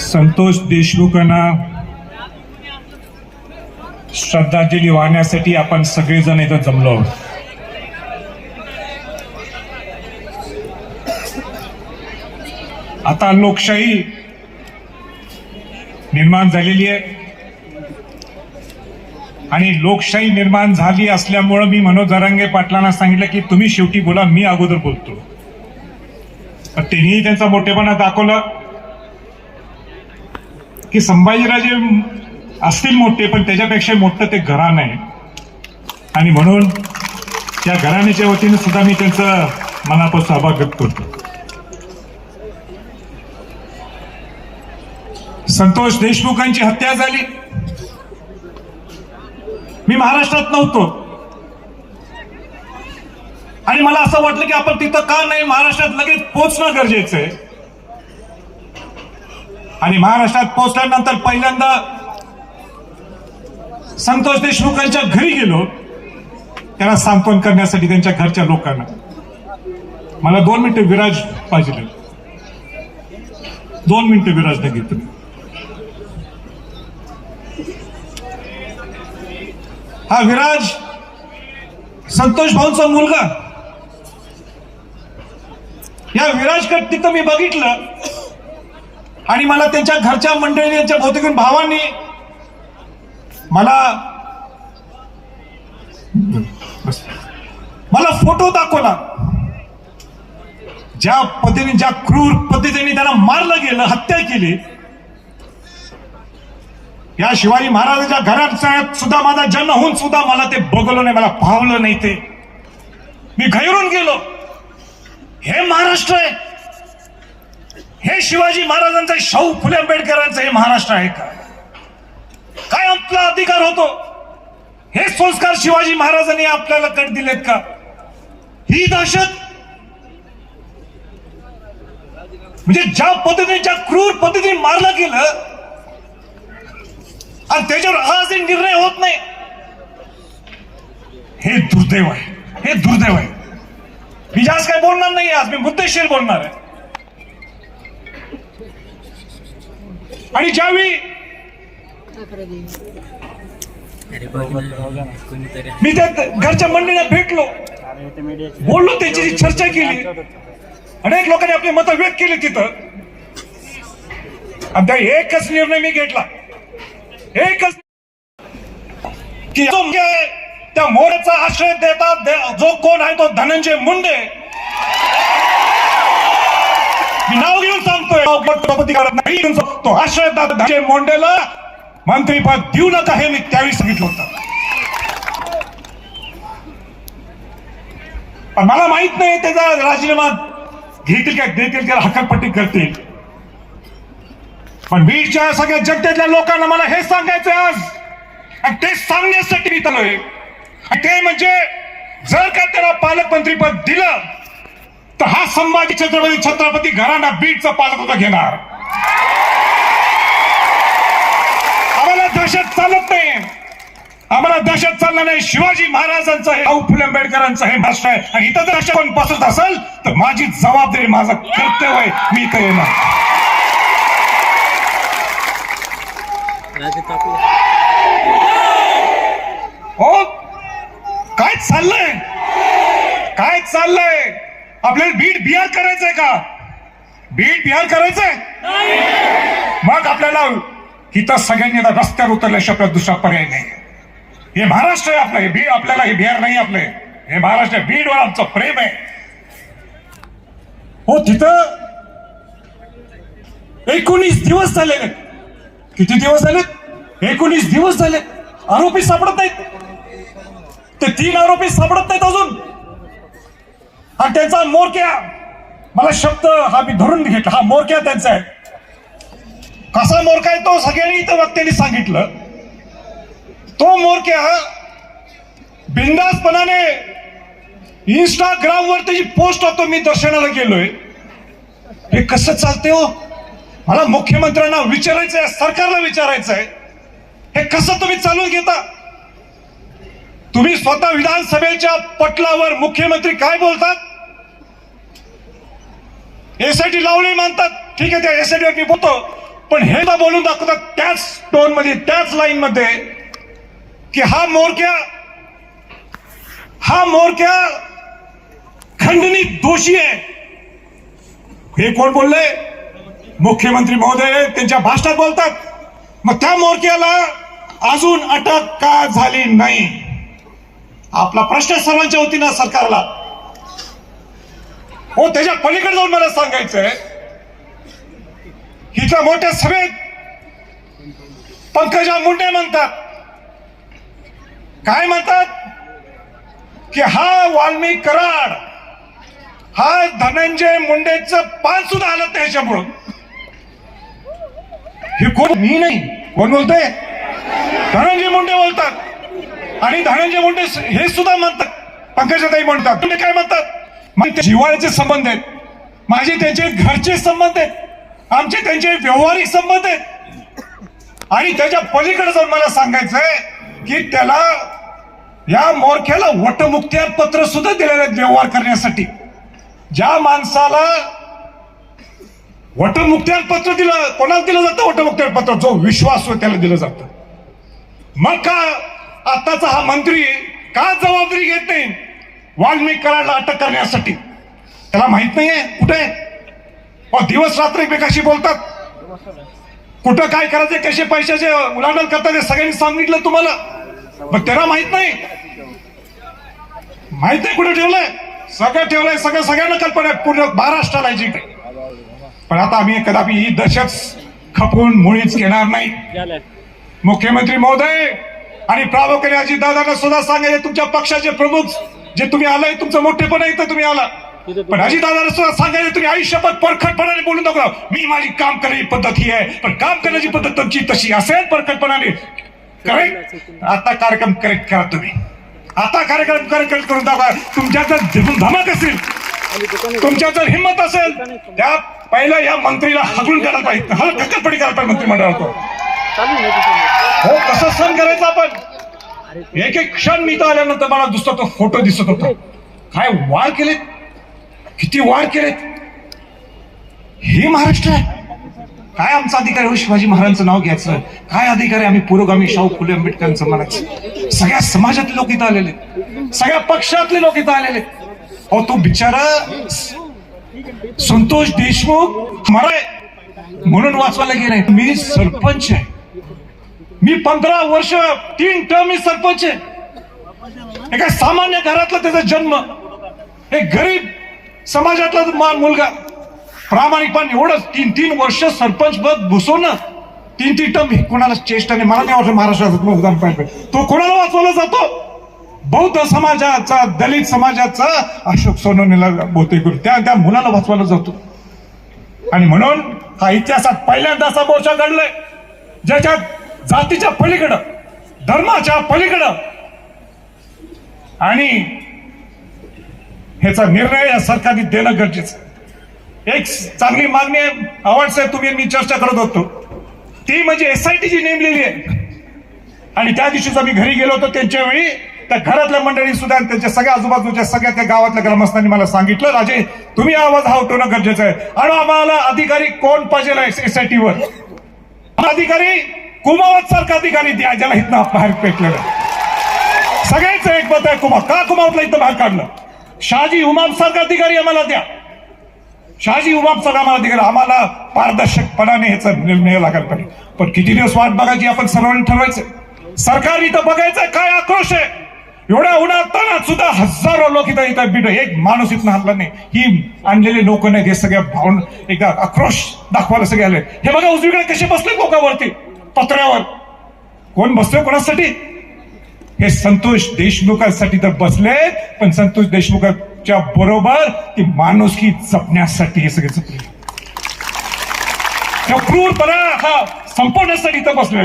संतोष देशमुखांना श्रद्धांजली वाहण्यासाठी आपण सगळेजण इथं जमलो आहोत. आता लोकशाही निर्माण झालेली आहे. आणि लोकशाही निर्माण झाली असल्यामुळं मी मनोज जरांगे पाटलांना सांगितलं की तुम्ही शेवटी बोला मी अगोदर बोलतो. त्यांनीही त्यांचा मोठेपणा दाखवलं. की संभाजीराजे असतील मोठे पण त्याच्यापेक्षा मोठं ते घराण आहे. आणि म्हणून त्या घराण्याच्या वतीने सुद्धा मी त्यांचं मनापासून आभार व्यक्त करतो. संतोष देशमुखांची हत्या झाली. मी महाराष्ट्रात नव्हतो. आणि मला असं वाटलं की आपण तिथं का नाही महाराष्ट्रात लगेच पोहोचणं गरजेचं आहे. आणि महाराष्ट्रात पोहोचल्यानंतर पहिल्यांदा संतोष देशमुखांच्या घरी गेलो. त्यांना सांत्वन करण्यासाठी त्यांच्या घरच्या लोकांना. मला दोन मिनिटं विराज पाहिजे. दोन मिनिटं विराज घेतली हा विराज संतोष भाऊंचा मुलगा. या विराजकडे तिथं मी बघितलं. आणि मला त्यांच्या घरच्या मंडळी त्यांच्या भौतिक भावांनी मला मला फोटो दाखवला. ज्या पद्धतीने ज्या क्रूर पद्धतीने त्यांना मारलं गेलं हत्या केली या शिवाजी महाराजांच्या घरात सुद्धा माझा जन्म होऊन सुद्धा मला ते बघलं नाही मला पावलं नाही ते. मी घैरून गेलो. हे महाराष्ट्र आहे. हे शिवाजी महाराजांचं शाहू फुले आंबेडकरांचं हे महाराष्ट्र आहे का? काय आपला अधिकार होतो? हे संस्कार शिवाजी महाराजांनी आपल्याला कट दिलेत का? ही दहशत? म्हणजे ज्या पद्धतीने ज्या क्रूर पद्धतीने मारलं गेलं आणि त्याच्यावर आजही निर्णय होत नाही. हे दुर्दैव आहे. हे दुर्दैव आहे. मी जास्त काय बोलणार नाही आज मी मुद्देशीर बोलणार आहे. आणि ज्यावेळी मी त्या घरच्या मंडळीला भेटलो बोललो त्याची चर्चा केली अनेक लोकांनी आपली मतं व्यक्त केली तिथं. आणि त्या एकच निर्णय मी घेतला. एकच की जो त्या मोरचा आश्रय देतात जो कोण आहे तो धनंजय मुंडे. सांगतोय करत नाही तो मंत्रीपद देऊ नका हे मी त्यावेळी सांगितलं होतं. पण मला माहीत नाही त्याचा राजीनामा घेतील का देतील का हकालपट्टी करतील. पण बीडच्या सगळ्या जनतेतल्या लोकांना मला हे सांगायचं आज. आणि ते सांगण्यासाठी मी चालू आहे ते म्हणजे जर का त्याला पालकमंत्रीपद दिलं तर हा संभाजी छत्रपती छत्रपती घराणा बीडचा पालकत्व घेणार. आम्हाला दहशत चालत नाही. आम्हाला दहशत चालणार नाही. शिवाजी महाराजांचं हे भाऊ फुले आंबेडकरांचं हे भाषण आहे. आणि इथं जर अशा कोण पसरत असेल तर माझी जबाबदारी माझं कर्तव्य आहे. मी इथं येणार. हो? काय चाललंय? काय चाललंय? आपल्याला बीड बिहार करायचंय का? बीड बिहार करायचंय? मग आपल्याला इथं सगळ्यांनी आता रस्त्यावर उतरल्याशिवाय आपल्याला दुसरा पर्याय नाही. हे महाराष्ट्र आहे आपलं हे बीड आपल्याला हे बिहार नाही आपले. हे महाराष्ट्र बीडवर आमचं प्रेम आहे. हो तिथं एकोणीस दिवस झाले किती दिवस झाले एकोणीस दिवस झाले आरोपी सापडत नाहीत. ते तीन आरोपी सापडत नाहीत अजून. आणि त्यांचा मोरक्या. मला शब्द हा मी धरून घेतला. हा मोरक्या त्यांचा आहे. कसा मोरका आहे तो सगळ्यांनी इथं वक्त्यांनी सांगितलं. तो मोरक्या बिंदासपणाने इंस्टाग्रामवर त्याची पोस्ट होतो मी दर्शनाला गेलोय. हे कसं चालते हो? मला मुख्यमंत्र्यांना विचारायचं आहे सरकारला विचारायचं आहे. हे कसं तुम्ही चालून घेता? तुम्ही स्वतः विधानसभेच्या पटलावर मुख्यमंत्री काय बोलतात? एसआयटी लावली मानतात. ठीक आहे त्या एसआयटीवर मी बोलतो. पण हे तर बोलून दाखवतात त्याच टोनमध्ये त्याच लाईन मध्ये की हा मोरक्या हा मोरक्या खंडणीत दोषी आहे. हे कोण बोलले मुख्यमंत्री महोदय त्यांच्या भाषणात बोलतात. मग त्या मोरक्याला अजून अटक का झाली नाही? आपला प्रश्न सर्वांच्या वतीनं सरकारला. हो त्याच्या पलीकडे जाऊन मला सांगायचंय. हिच्या मोठ्या सभेत पंकजा मुंडे म्हणतात. काय म्हणतात? की हा वाल्मिक कराड हा धनंजय मुंडेचं पान सुद्धा आलं त्याच्यामुळं हे कोण? मी नाही. कोण बोलतोय? धनंजय मुंडे बोलतात. आणि धनंजय मुंडे हे सुद्धा म्हणतात. पंकजाताई म्हणतात. मुंडे काय म्हणतात? माझे जिव्हाळ्याचे संबंध आहेत. माझे त्यांचे घरचे संबंध आहेत. आमचे त्यांचे व्यवहारिक संबंध आहेत. आणि त्याच्या पलीकडे जाऊन मला सांगायचंय की त्याला या मोरख्याला वटमुक्त्यार पत्र सुद्धा दिलेले आहेत व्यवहार करण्यासाठी. ज्या माणसाला वटमुक्त्यार पत्र दिलं कोणाला दिलं जातं वटमुक्त्यार पत्र? जो विश्वास हो त्याला दिलं जातं. मग का आताचा हा मंत्री का जबाबदारी घेत नाही? वाल्मिकाला अटक करण्यासाठी. त्याला माहीत नाहीये कुठे अहो, दिवस रात्र एकमेकाशी बोलतात. कुठं काय करायचं कसे पैशाचे उलाढाल करतात हे सगळ्यांनी सांगितलं तुम्हाला. मग त्याला माहीत नाही. माहीत नाही कुठे ठेवलंय. सगळं ठेवलंय सगळं सगळ्यांना कल्पना आहे. पूर्ण महाराष्ट्राला आहे पण आता आम्ही कदापि ही दशच खपून मुळीच घेणार नाही. मुख्यमंत्री महोदय आणि प्रामुख्याने अजितदादांना सुद्धा सांगायचे तुमच्या पक्षाचे प्रमुख जे तुम्ही आलाय तुमचं मोठेपण इथं तुम्ही आला. पण अजितदादांना सुद्धा सांगायचे तुम्ही आयुष्यभर परखटपणाने बोलून दाखवा. मी माझी काम करण्याची पद्धत ही आहे पण काम करण्याची पद्धत तुमची तशी असेल परखटपणाने. करेक्ट आता कार्यक्रम करेक्ट करा तुम्ही. आता कार्यक्रम करेक्ट करून दाखवा. तुमच्यात जर धुम- धमक असेल तुमच्यात जर हिंमत असेल त्या पहिल्या या मंत्रीला हगलून करायला पाहिजे. हा ढकलपडी करायला पाहिजे मंत्रिमंडळात आहे. हो कसं सहन करायचं आपण. एक एक क्षण मी तर आल्यानंतर मला दुसरा तो फोटो दिसत होता. काय वार केलेत? किती वार केलेत? हे महाराष्ट्र आहे. काय आमचा अधिकार आहे? हो शिवाजी महाराजांचं नाव घ्यायचं. काय अधिकार आहे आम्ही पुरोगामी शाहू फुले आंबेडकरांचं म्हणायचं? सगळ्या समाजातले लोक इथं आलेले सगळ्या पक्षातले लोक इथं आलेले अहो तो बिचारा संतोष देशमुख मराय म्हणून वाचवायला गेलाय. मी सरपंच आहे. मी पंधरा वर्ष तीन टर्म मी सरपंच आहे. एका सामान्य घरातला त्याचा जन्म? एक गरीब समाजातला मान मुलगा. प्रामाणिकपणे एवढंच. तीन तीन वर्ष सरपंच पद भुसवणं तीन तीन टर्म कोणाला चेष्टाने मला नाही वाटत महाराष्ट्रात उदाहरण पाहिजे. तो कोणाला वाचवला जातो? बौद्ध समाजाचा दलित समाजाचा अशोक सोनवणीला बोते त्या त्या मुलाला वाचवायला जातो. आणि म्हणून हा इतिहासात पहिल्यांदा असा मोर्चा घडलाय. ज्याच्यात जातीच्या पलीकडं धर्माच्या पलीकडं. आणि ह्याचा निर्णय या सरकारने देणं गरजेचं आहे. एक चांगली मागणी आहे आवाज साहेब तुम्ही मी चर्चा करत होतो. ती म्हणजे एसआयटी जी नेमलेली आहे. आणि त्या दिवशीच आम्ही घरी गेलो होतो त्यांच्या वेळी. त्या घरातल्या मंडळी सुद्धा त्यांच्या सगळ्या आजूबाजूच्या सगळ्या त्या गावातल्या ग्रामस्थांनी मला सांगितलं राजे तुम्ही आवाज हा उठवणं गरजेचं आहे. आणि आम्हाला अधिकारी कोण पाहिजे टी वर? अधिकारी कुमावत सारखा अधिकारी द्या ज्याला इथनं बाहेर पेटलेलं आहे. एकमत एक मत आहे कुमा का कुमावतला इथं बाहेर काढलं? शहाजी उमाप सारखा अधिकारी आम्हाला द्या. शहाजी उमाप सारखा आम्हाला अधिकारी आम्हाला पारदर्शकपणाने ह्याचा निर्णय लागायला पाहिजे पण किती दिवस वाट बघायची आपण सर्वांनी ठरवायचं. सरकार इथं बघायचं काय आक्रोश आहे. एवढ्या उन्हातानात सुद्धा हजारो लोक इथं इथं बिट एक माणूस इथं हल्ला नाही. ही आणलेले लोक नाहीत. हे सगळ्या भावून एकदा आक्रोश दाखवायला सगळे आले. हे बघा उजवीकडे कसे बसले लोकांवरती पत्र्यावर कोण बसतोय कोणासाठी? हे संतोष देशमुखांसाठी तर बसले पण संतोष देशमुखांच्या बरोबर ती माणुसकी जपण्यासाठी हे सगळे जपले क्रूरपणा हा संपवण्यासाठी इथं बसले